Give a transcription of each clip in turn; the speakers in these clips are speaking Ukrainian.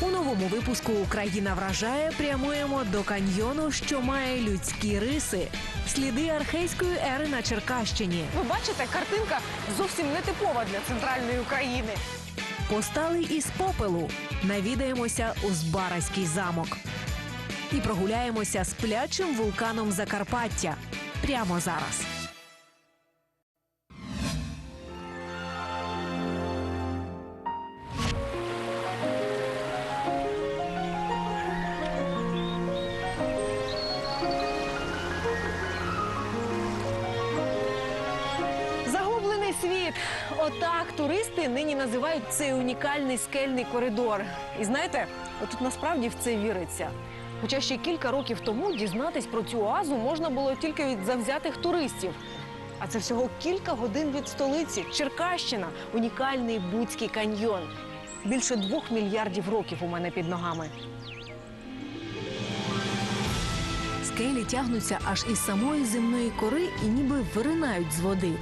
У новому випуску Україна вражає прямуємо до каньйону, що має людські риси, сліди архейської ери на Черкащині. Ви бачите, картинка зовсім не типова для центральної України. Постали із попелу. Навідаємося у Збаразький замок. І прогуляємося з плячим вулканом Закарпаття прямо зараз. Називають цей унікальний скельний коридор. І знаєте, отут насправді в це віриться. Хоча ще кілька років тому дізнатись про цю оазу можна було тільки від завзятих туристів. А це всього кілька годин від столиці. Черкащина унікальний Буцький каньйон. Більше двох мільярдів років у мене під ногами. Скелі тягнуться аж із самої земної кори і ніби виринають з води.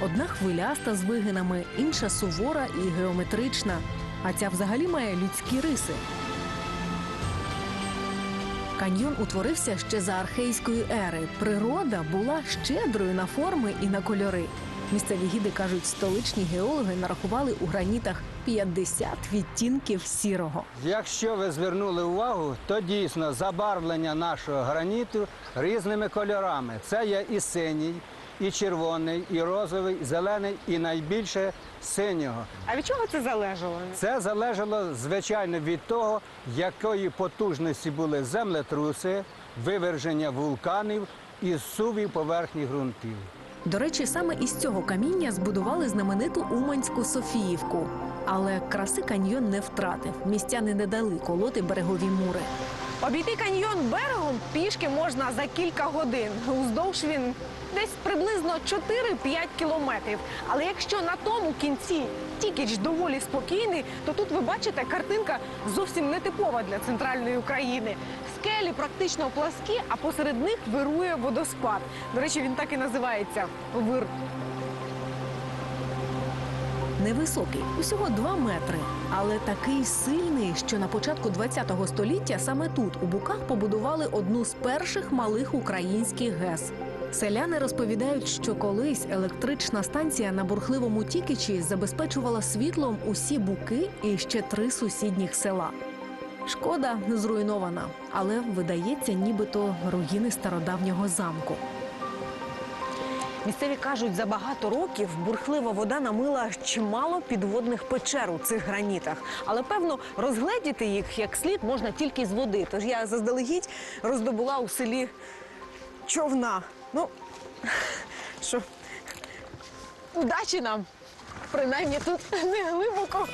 Одна хвиляста з вигинами, інша сувора і геометрична, а ця взагалі має людські риси. Каньйон утворився ще за архейської ери. Природа була щедрою на форми і на кольори. Місцеві гіди кажуть, столичні геологи нарахували у гранітах 50 відтінків сірого. Якщо ви звернули увагу, то дійсно забарвлення нашого граніту різними кольорами. Це є і синій, і червоний, і розовий, і зелений, і найбільше синього. А від чого це залежало? Це залежало звичайно від того, якої потужності були землетруси, виверження вулканів і сувів поверхні ґрунтів. До речі, саме із цього каміння збудували знамениту Уманську Софіївку. Але краси каньйон не втратив. Містяни не дали колоти берегові мури. Обійти каньйон берегом пішки можна за кілька годин. Уздовж він десь приблизно 4-5 кілометрів. Але якщо на тому кінці тікіч доволі спокійний, то тут ви бачите картинка зовсім не типова для центральної України. Скелі практично пласкі, а посеред них вирує водоспад. До речі, він так і називається вир. Невисокий, усього 2 метри, але такий сильний, що на початку ХХ століття саме тут, у Буках, побудували одну з перших малих українських ГЕС. Селяни розповідають, що колись електрична станція на бурхливому Тікичі забезпечувала світлом усі буки і ще три сусідніх села. Шкода зруйнована, але видається, нібито руїни стародавнього замку. Місцеві кажуть, за багато років бурхлива вода намила чимало підводних печер у цих гранітах. Але певно розгледіти їх як слід можна тільки з води. Тож я заздалегідь роздобула у селі човна. Ну що, удачі нам! Принаймні тут не глибоко.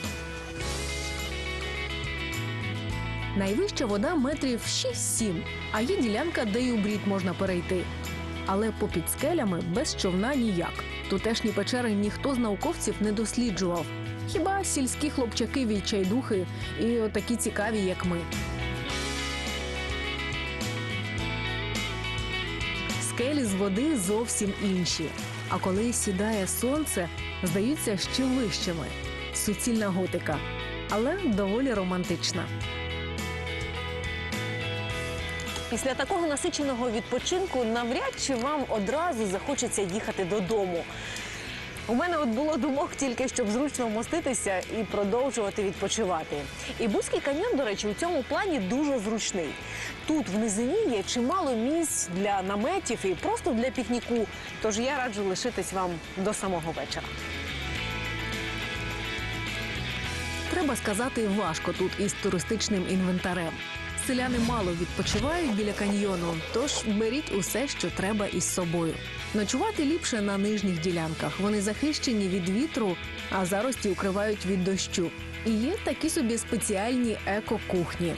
Найвища вода метрів 6-7, а є ділянка, де й у брід можна перейти. Але попід скелями без човна ніяк. Тутешні печери ніхто з науковців не досліджував. Хіба сільські хлопчаки відчайдухи і отакі цікаві, як ми. Скелі з води зовсім інші. А коли сідає сонце, здаються ще вищими. Суцільна готика, але доволі романтична. Після такого насиченого відпочинку навряд чи вам одразу захочеться їхати додому. У мене от було думок тільки, щоб зручно вмоститися і продовжувати відпочивати. І Бузький каньйон, до речі, у цьому плані дуже зручний. Тут в низині є чимало місць для наметів і просто для пікніку. Тож я раджу лишитись вам до самого вечора. Треба сказати, важко тут із туристичним інвентарем. Селяни мало відпочивають біля каньйону, тож беріть усе, що треба із собою. Ночувати ліпше на нижніх ділянках. Вони захищені від вітру, а зарості укривають від дощу. І є такі собі спеціальні еко-кухні.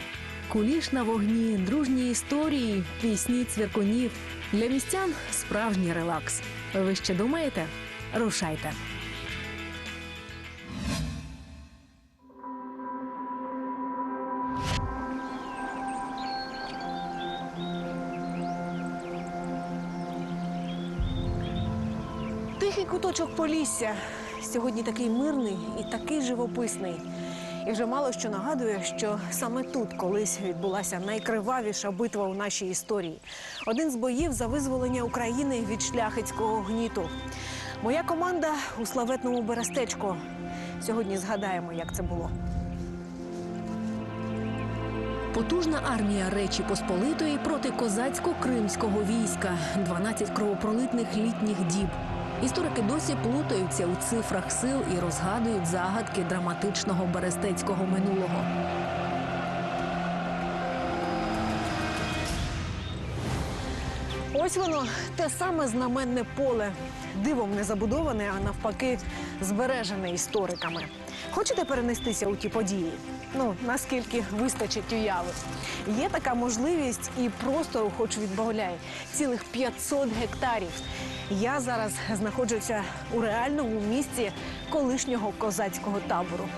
Куліш на вогні, дружні історії, пісні цвіркунів. Для містян справжній релакс. Ви ще думаєте? Рушайте. Куточок Полісся. сьогодні такий мирний і такий живописний. І вже мало що нагадує, що саме тут колись відбулася найкривавіша битва у нашій історії. Один з боїв за визволення України від шляхетського гніту. Моя команда у славетному Берестечку. Сьогодні згадаємо, як це було. Потужна армія Речі Посполитої проти козацько-кримського війська, 12 кровопролитних літніх діб. Історики досі плутаються у цифрах сил і розгадують загадки драматичного берестецького минулого. Ось воно те саме знаменне поле, дивом не забудоване, а навпаки, збережене істориками. Хочете перенестися у ті події? Ну наскільки вистачить уяви? Є така можливість і простору, хоч відбавляй, цілих 500 гектарів. Я зараз знаходжуся у реальному місці колишнього козацького табору.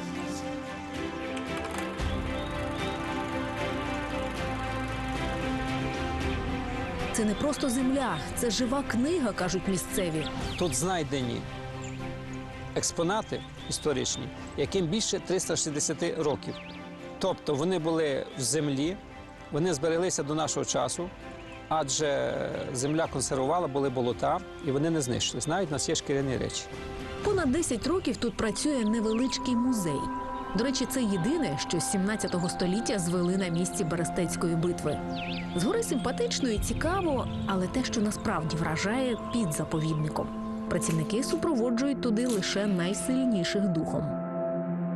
Це не просто земля, це жива книга, кажуть місцеві. Тут знайдені експонати історичні, яким більше 360 років. Тобто вони були в землі, вони збереглися до нашого часу, адже земля консервувала, були болота, і вони не знищились. Навіть у нас є шкіряні речі. Понад 10 років тут працює невеличкий музей. До речі, це єдине, що з 17 століття звели на місці Берестецької битви. Згори симпатично і цікаво, але те, що насправді вражає під заповідником. Працівники супроводжують туди лише найсильніших духом.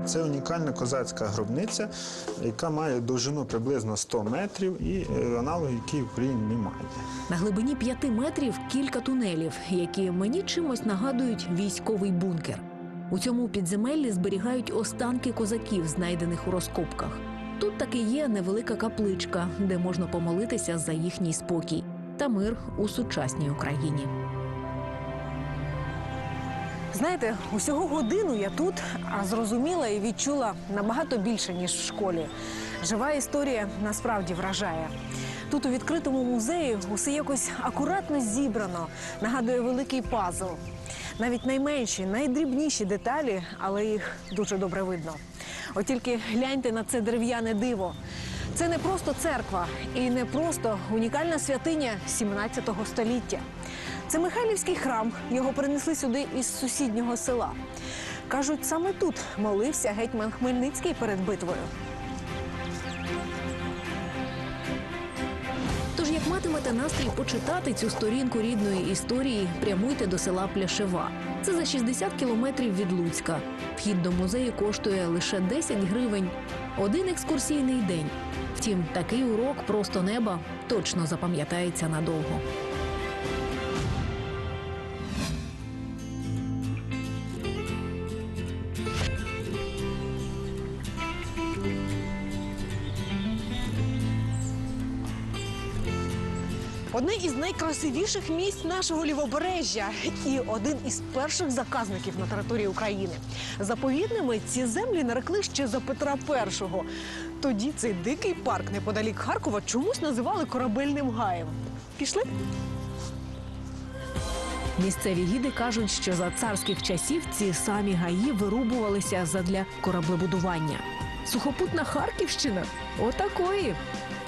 Це унікальна козацька гробниця, яка має довжину приблизно 100 метрів і е, аналогів, які в Україні немає. На глибині 5 метрів кілька тунелів, які мені чимось нагадують військовий бункер. У цьому підземеллі зберігають останки козаків, знайдених у розкопках. Тут таки є невелика капличка, де можна помолитися за їхній спокій та мир у сучасній Україні. Знаєте, усього годину я тут, зрозуміла і відчула набагато більше, ніж в школі. Жива історія насправді вражає. Тут у відкритому музеї усе якось акуратно зібрано, нагадує великий пазл. Навіть найменші, найдрібніші деталі, але їх дуже добре видно. От тільки гляньте на це дерев'яне диво. Це не просто церква і не просто унікальна святиня 17 століття. Це Михайлівський храм. Його принесли сюди із сусіднього села. Кажуть, саме тут молився гетьман Хмельницький перед битвою. Тож, як матимете настрій почитати цю сторінку рідної історії, прямуйте до села Пляшева. Це за 60 кілометрів від Луцька. Вхід до музею коштує лише 10 гривень. Один екскурсійний день. Втім, такий урок просто неба точно запам'ятається надовго. Одне із найкрасивіших місць нашого лівобережжя і один із перших заказників на території України. Заповідними ці землі нарекли ще за Петра І. Тоді цей дикий парк неподалік Харкова чомусь називали корабельним гаєм. Пішли? Місцеві гіди кажуть, що за царських часів ці самі гаї вирубувалися задля кораблебудування. Сухопутна Харківщина отакої.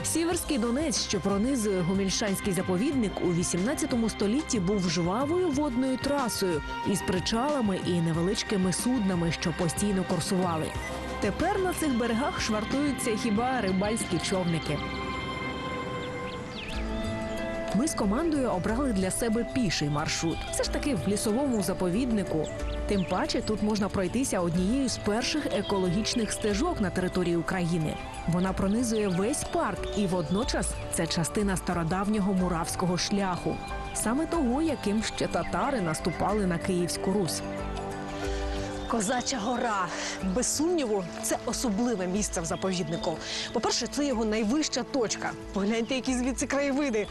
Сіверський Донець, що пронизує гомільшанський заповідник, у 18 столітті був жвавою водною трасою із причалами і невеличкими суднами, що постійно курсували. Тепер на цих берегах швартуються хіба рибальські човники. Ми з командою обрали для себе піший маршрут. Все ж таки в лісовому заповіднику. Тим паче тут можна пройтися однією з перших екологічних стежок на території України. Вона пронизує весь парк, і водночас це частина стародавнього муравського шляху, саме того, яким ще татари наступали на Київську Русь. Козача гора. Без сумніву, це особливе місце в заповіднику. По-перше, це його найвища точка. Погляньте, які звідси краєвиди.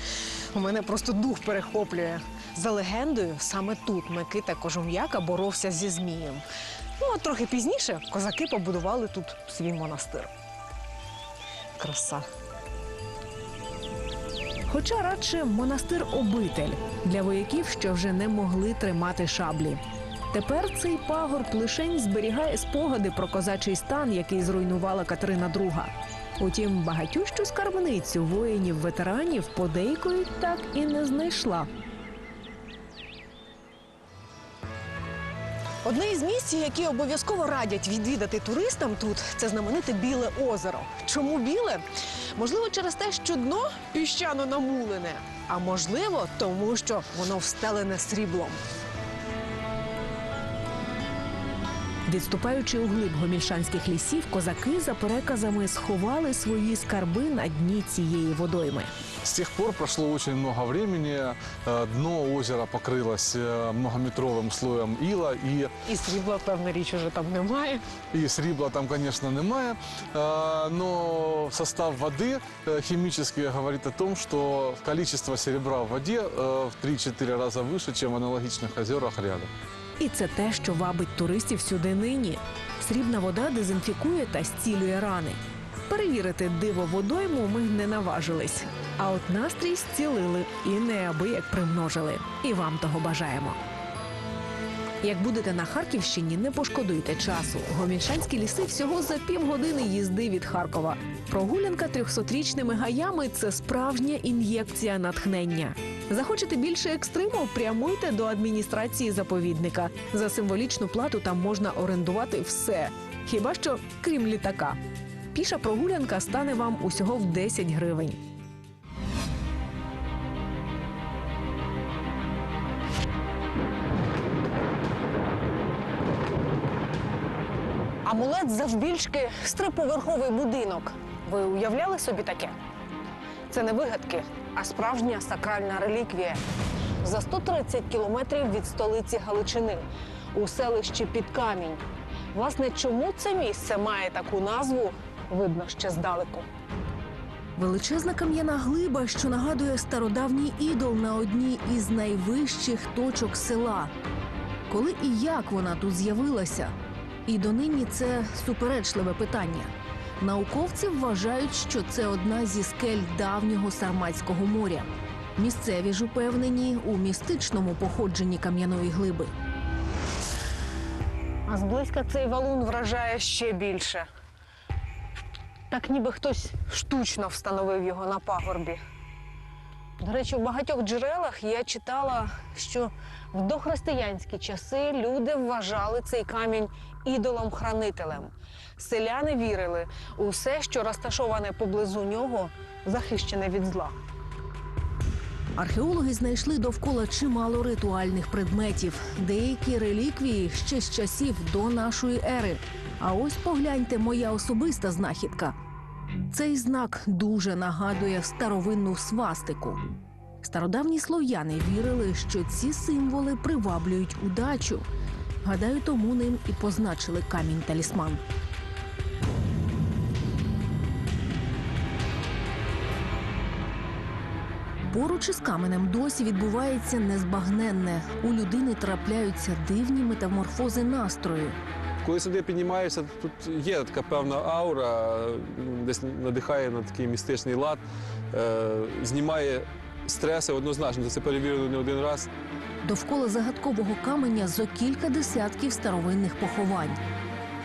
У мене просто дух перехоплює. За легендою, саме тут Микита Кожум'яка боровся зі Змієм. Ну, а трохи пізніше козаки побудували тут свій монастир. Краса. Хоча радше монастир обитель для вояків, що вже не могли тримати шаблі. Тепер цей пагорб лишень зберігає спогади про козачий стан, який зруйнувала Катерина II. Утім, багатющу скарбницю воїнів-ветеранів подейкують так і не знайшла. Одне із місць, які обов'язково радять відвідати туристам тут, це знамените Біле озеро. Чому біле? Можливо, через те, що дно піщано намулене, а можливо, тому що воно встелене сріблом. Відступаючи у глиб гомільшанських лісів, козаки за переказами сховали свої скарби на дні цієї водойми. С тех пор прошло очень много времени, э, дно озера покрылось э, многометровым слоем ила, и, І срібла, певна річ, уже там немає. и срібла там, конечно, немає, Э, но состав воды э, химически говорит о том, что количество серебра в воде э, в 3-4 раза выше, чем в аналогичных озерах рядом. І це те, що вабить туристів сюди нині. Срібна вода дезінфікує та зцілює рани. Перевірити диво водойму ми не наважились. А от настрій зцілили і неабияк примножили. І вам того бажаємо. Як будете на Харківщині, не пошкодуйте часу. Гомільшанські ліси всього за півгодини їзди від Харкова. Прогулянка трьохсотрічними гаями це справжня ін'єкція натхнення. Захочете більше екстриму? Прямуйте до адміністрації заповідника. За символічну плату там можна орендувати все, хіба що крім літака. Піша прогулянка стане вам усього в 10 гривень. Амулет завбільшки з триповерховий будинок. Ви уявляли собі таке? Це не вигадки, а справжня сакральна реліквія. За 130 кілометрів від столиці Галичини у селищі Підкамінь. Власне, чому це місце має таку назву, видно ще здалеку. Величезна кам'яна глиба, що нагадує стародавній ідол на одній із найвищих точок села. Коли і як вона тут з'явилася? І донині це суперечливе питання. Науковці вважають, що це одна зі скель давнього Сарматського моря. Місцеві ж упевнені у містичному походженні кам'яної глиби. А зблизька цей валун вражає ще більше. Так ніби хтось штучно встановив його на пагорбі. До речі, в багатьох джерелах я читала, що в дохристиянські часи люди вважали цей камінь ідолом-хранителем. Селяни вірили у все, що розташоване поблизу нього, захищене від зла. Археологи знайшли довкола чимало ритуальних предметів, деякі реліквії ще з часів до нашої ери. А ось погляньте моя особиста знахідка. Цей знак дуже нагадує старовинну свастику. Стародавні слов'яни вірили, що ці символи приваблюють удачу. Гадаю, тому ним і позначили камінь талісман. Поруч із каменем досі відбувається незбагненне. У людини трапляються дивні метаморфози настрою. Коли сюди піднімаєшся, тут є така певна аура, десь надихає на такий містичний лад, е, знімає стреси однозначно. Це перевірено не один раз. Довкола загадкового каменя зо кілька десятків старовинних поховань.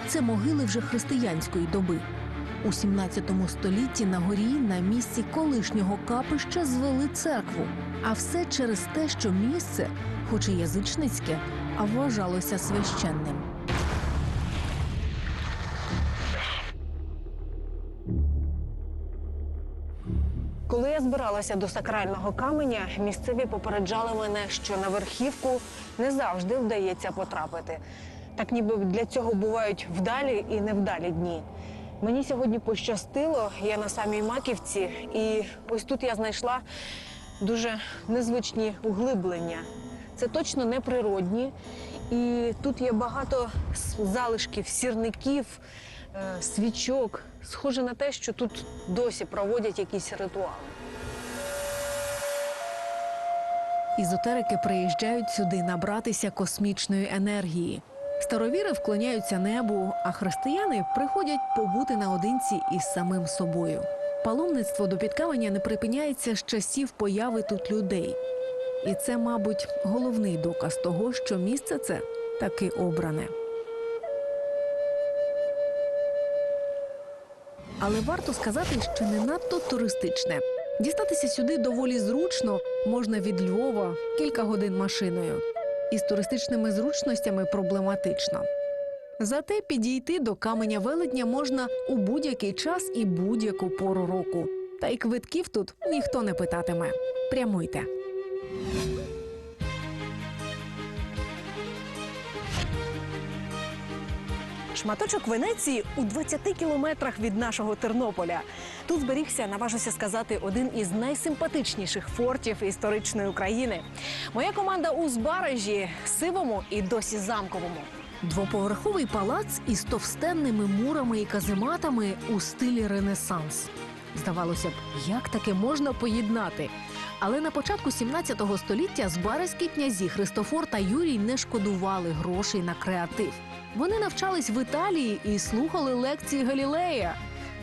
Це могили вже християнської доби. У 17 столітті на горі на місці колишнього капища звели церкву. А все через те, що місце, хоч і язичницьке, а вважалося священним. Коли я збиралася до сакрального каменя, місцеві попереджали мене, що на верхівку не завжди вдається потрапити. Так ніби для цього бувають вдалі і невдалі дні. Мені сьогодні пощастило, я на самій маківці, і ось тут я знайшла дуже незвичні углиблення. Це точно не природні. І тут є багато залишків, сірників, свічок. Схоже на те, що тут досі проводять якісь ритуали. Ізотерики приїжджають сюди набратися космічної енергії. Старовіри вклоняються небу, а християни приходять побути наодинці із самим собою. Паломництво до підкаменя не припиняється з часів появи тут людей. І це, мабуть, головний доказ того, що місце це таки обране. Але варто сказати, що не надто туристичне. Дістатися сюди доволі зручно можна від Львова кілька годин машиною. Із туристичними зручностями проблематично. Зате підійти до каменя велетня можна у будь-який час і будь-яку пору року. Та й квитків тут ніхто не питатиме. Прямуйте. Шматочок Венеції у 20 кілометрах від нашого Тернополя. Тут зберігся, наважуся сказати, один із найсимпатичніших фортів історичної України. Моя команда у Збаражі, сивому і досі замковому. Двоповерховий палац із товстенними мурами і казематами у стилі Ренесанс. Здавалося б, як таке можна поєднати? Але на початку 17 століття збаразькі князі Христофор та Юрій не шкодували грошей на креатив. Вони навчались в Італії і слухали лекції Галілея.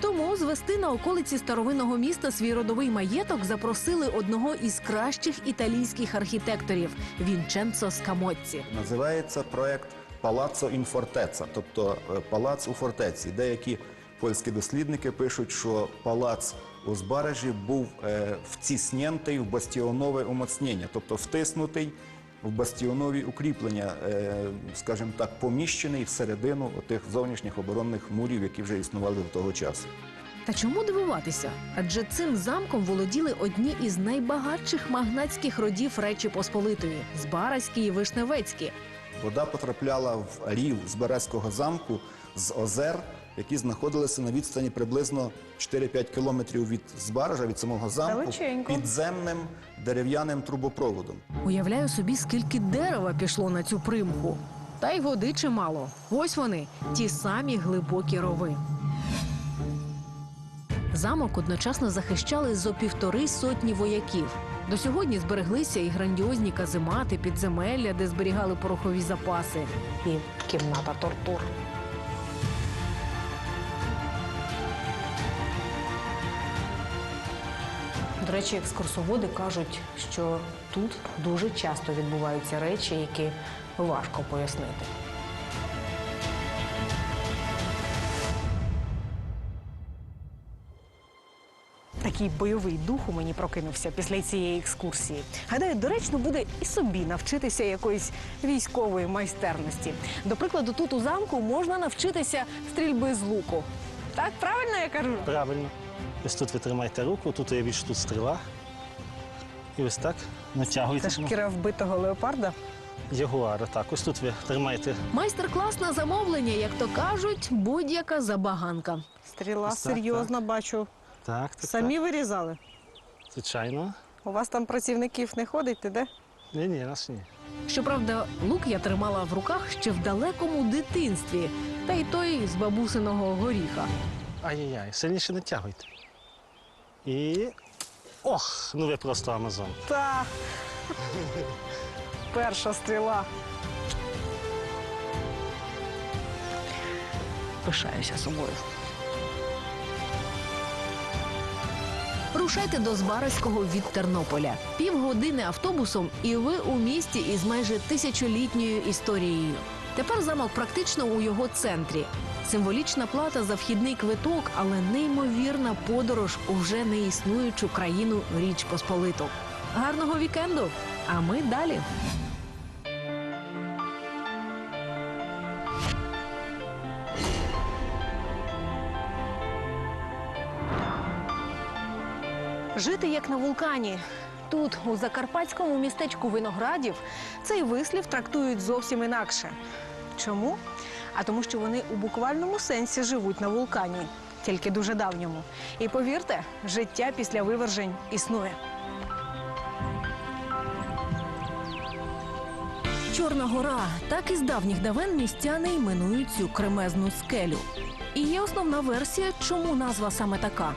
Тому звести на околиці старовинного міста свій родовий маєток запросили одного із кращих італійських архітекторів Вінченцо Скамоцці. Називається проект Палаццо ін фортеця, тобто е, палац у фортеці. Деякі польські дослідники пишуть, що палац у Збаражі був е, вціснєнтий в бастіонове умоцнення, тобто втиснутий в бастіонові укріплення, е, скажімо так, поміщений всередину тих зовнішніх оборонних мурів, які вже існували до того часу. Та чому дивуватися? Адже цим замком володіли одні із найбагатших магнатських родів Речі Посполитої Збаразькі і Вишневецькі. Вода потрапляла в рів Збаразького замку з озер, які знаходилися на відстані приблизно 4-5 кілометрів від Збаража, від самого замку, Далеченько. підземним дерев'яним трубопроводом. Уявляю собі, скільки дерева пішло на цю примху. Та й води чимало. Ось вони, ті самі глибокі рови. Замок одночасно захищали зо півтори сотні вояків. До сьогодні збереглися і грандіозні каземати, підземелля, де зберігали порохові запаси. І кімната тортур. До речі, екскурсоводи кажуть, що тут дуже часто відбуваються речі, які важко пояснити. Такий бойовий дух у мені прокинувся після цієї екскурсії. Гадаю, доречно буде і собі навчитися якоїсь військової майстерності. До прикладу, тут у замку можна навчитися стрільби з луку. Так, правильно я кажу? Правильно. Ось тут ви тримаєте руку, тут є більш тут стріла. І ось так натягуєте. Це шкіра вбитого леопарда. Ягуара. Так, ось тут ви тримаєте. Майстер-клас на замовлення, як то кажуть, будь-яка забаганка. Стріла Ось так, серйозна, бачу. Так, так, Самі так. вирізали. Звичайно. У вас там працівників не ходить, ти де? Ні, ні, нас ні. Щоправда, лук я тримала в руках ще в далекому дитинстві, та й той з бабусиного горіха. Ай-яй-яй, сильніше натягуйте. І. Ох, ну ви просто Амазон. Та. Перша стріла. Пишаюся собою. Рушайте до Збаразького від Тернополя. Півгодини автобусом, і ви у місті із майже тисячолітньою історією. Тепер замок практично у його центрі. Символічна плата за вхідний квиток, але неймовірна подорож у вже не країну Річ Посполиту. Гарного вікенду! А ми далі. Жити як на вулкані. Тут, у закарпатському містечку Виноградів, цей вислів трактують зовсім інакше. Чому? А тому, що вони у буквальному сенсі живуть на вулкані, тільки дуже давньому. І повірте, життя після вивержень існує. Чорна гора так і з давніх давен містяни іменують цю кремезну скелю. І є основна версія, чому назва саме така.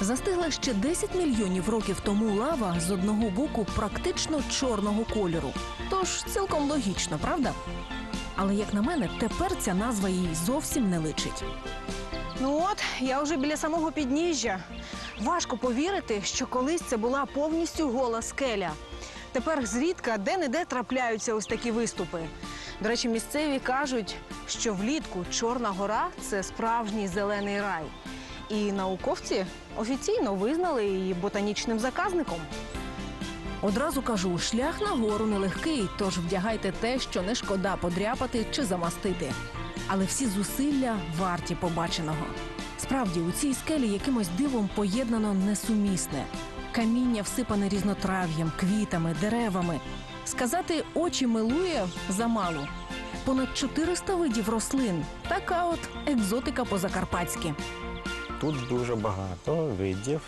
Застигла ще 10 мільйонів років тому лава з одного боку практично чорного кольору. Тож цілком логічно, правда? Але як на мене, тепер ця назва їй зовсім не личить. Ну от, я вже біля самого підніжжя. Важко повірити, що колись це була повністю гола скеля. Тепер зрідка де-не-де трапляються ось такі виступи. До речі, місцеві кажуть, що влітку Чорна гора це справжній зелений рай. І науковці офіційно визнали її ботанічним заказником. Одразу кажу, шлях на гору нелегкий, тож вдягайте те, що не шкода подряпати чи замастити. Але всі зусилля варті побаченого. Справді, у цій скелі якимось дивом поєднано несумісне. Каміння всипане різнотрав'ям, квітами, деревами. Сказати очі милує замало. Понад 400 видів рослин. Така от екзотика по-закарпатськи. Тут дуже багато видів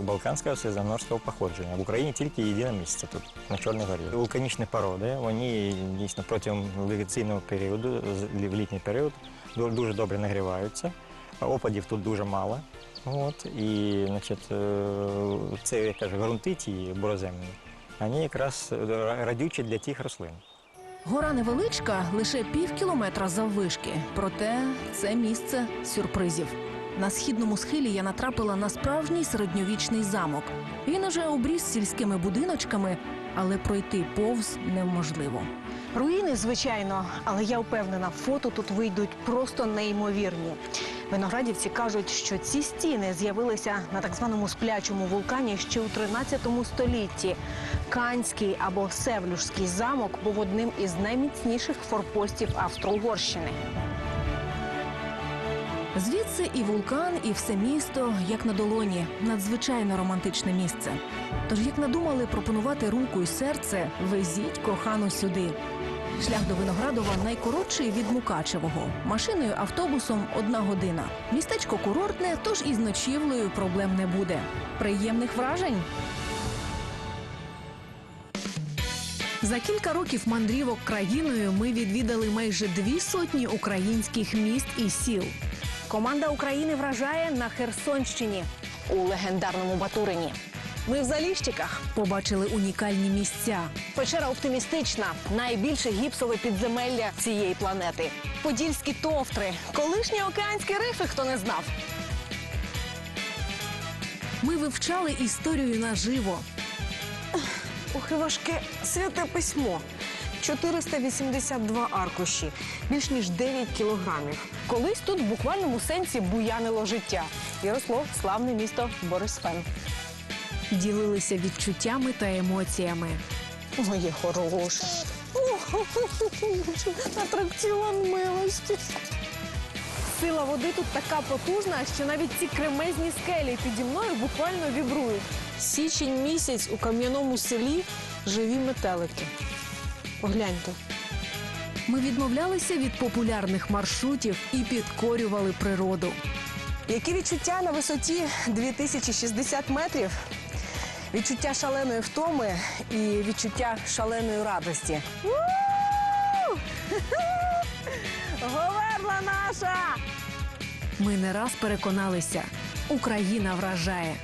балканського середземноморського походження. В Україні тільки єдине місце тут, на Чорній горі. Вулканічні породи, вони дійсно протягом вегетаційного періоду, в літній період, дуже добре нагріваються. Опадів тут дуже мало. От, і значить, е, це, як кажуть, ґрунти ті бороземні, вони якраз радючі для тих рослин. Гора невеличка, лише пів кілометра заввишки. Проте це місце сюрпризів. На східному схилі я натрапила на справжній середньовічний замок. Він уже обріз сільськими будиночками, але пройти повз неможливо. Руїни, звичайно, але я впевнена, фото тут вийдуть просто неймовірні. Виноградівці кажуть, що ці стіни з'явилися на так званому сплячому вулкані ще у 13 столітті. Канський або Севлюшський замок був одним із найміцніших форпостів Австро-Угорщини. Звідси і вулкан, і все місто, як на долоні, надзвичайно романтичне місце. Тож, як надумали пропонувати руку і серце, везіть кохану сюди. Шлях до Виноградова найкоротший від Мукачевого. Машиною, автобусом одна година. Містечко курортне, тож із ночівлею проблем не буде. Приємних вражень. За кілька років мандрівок країною ми відвідали майже дві сотні українських міст і сіл. Команда України вражає на Херсонщині у легендарному Батурині. Ми в Заліщиках. Побачили унікальні місця. Печера оптимістична, найбільше гіпсове підземелля цієї планети. Подільські товтри, колишні океанські рифи, хто не знав. Ми вивчали історію наживо. Ох, і важке святе письмо. 482 аркуші, більш ніж 9 кілограмів. Колись тут в буквальному сенсі буянило життя і росло славне місто Борисфен. Ділилися відчуттями та емоціями. Моє хороше. Атракціон милості. Сила води тут така потужна, що навіть ці кремезні скелі піді мною буквально вібрують. Січень місяць у кам'яному селі живі метелики. Погляньте. Ми відмовлялися від популярних маршрутів і підкорювали природу. Які відчуття на висоті 2060 метрів? Відчуття шаленої втоми і відчуття шаленої радості. Говерла наша! Ми не раз переконалися, Україна вражає.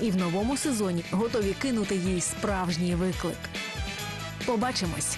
І в новому сезоні готові кинути їй справжній виклик. Побачимось!